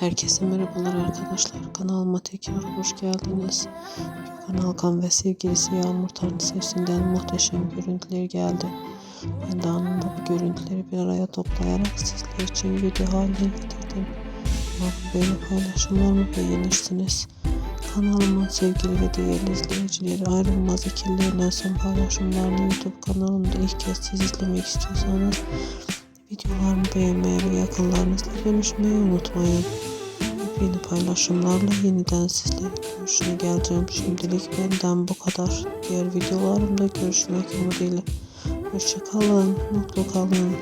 Herkese merhabalar arkadaşlar. Kanalıma tekrar hoş geldiniz. Gökhan Alkan ve sevgilisi Yağmur Tanrı sesinden muhteşem görüntüler geldi. Ben de anında bu görüntüleri bir araya toplayarak sizler için video haline getirdim. Umarım beğeni paylaşımlarımı beğenirsiniz. Kanalımın sevgili ve değerli izleyicileri ayrılmaz ikililerine son paylaşımlarını YouTube kanalımda ilk kez siz izlemek istiyorsanız videolarımı beğenmeyi ve yakınlarınızla bölüşmeyi unutmayın. Yeni paylaşımlarla yeniden sizlerin görüşüne geleceğim. Şimdilik benden bu kadar. Diğer videolarımda görüşmek umuduyla. Hoşçakalın, mutlu kalın.